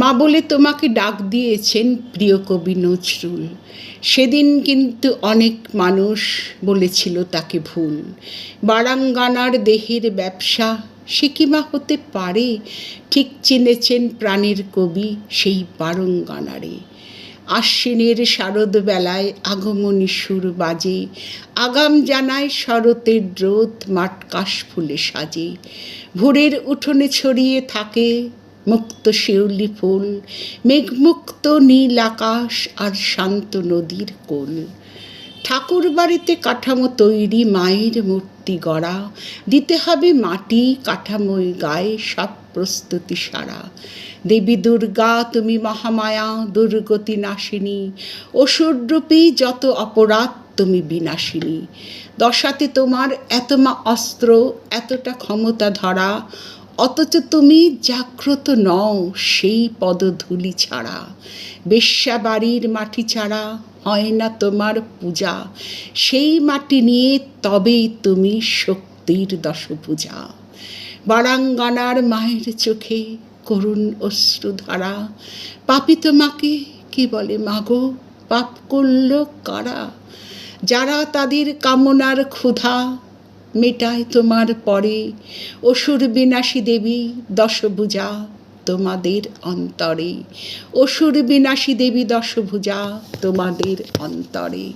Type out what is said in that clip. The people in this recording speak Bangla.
মা বলে তোমাকে ডাক দিয়েছেন প্রিয় কবি নজরুল। সেদিন কিন্তু অনেক মানুষ বলেছিল তাকে ভুল। বারাঙ্গানার দেহের ব্যবসা, সে কি মা হতে পারে? ঠিক চিনেছেন প্রাণের কবি সেই বারঙ্গানারে। আশ্বিনের শারদ বেলায় আগমনী সুর বাজে, আগাম জানায় শরতের রোদ মাঠ কাশ ফুলে সাজে। ভোরের উঠোনে ছড়িয়ে থাকে মুক্ত শিউলি ফুল, মেঘমুক্ত নীল আকাশ আর শান্ত নদীর কোল। ঠাকুর বাড়িতে কাঠামো তৈরি, মায়ের মূর্তি গড়া। দিতে হবে মাটি, কাঠামোয় গায়ে সব প্রস্তুতি সারা। দেবী দুর্গা, তুমি মহামায়া, দুর্গতি নাশিনী। অসুররূপী যত অপরাধ, তুমি বিনাশিনী। দশাতে তোমার এত মা অস্ত্র, এতটা ক্ষমতা ধরা। অথচ তুমি জাগ্রত নও সেই পদধূলি ছাড়া। বেশ্যা বাড়ির মাটি ছাড়া হয় না তোমার পূজা। সেই মাটি নিয়ে তবেই তুমি শক্তির দশপূজা বারাঙ্গানার মায়ের চোখে করুণ অশ্রুধারা পাপি তোমাকে কি বলে মাগো? পাপ করল কারা? যারা তাদের কামনার ক্ষুধা মেটায় তোমার পরে। অসুর বিনাশী দেবী, দশভুজা তোমাদের অন্তরে। অসুর বিনাশী দেবী, দশভুজা তোমাদের অন্তরে।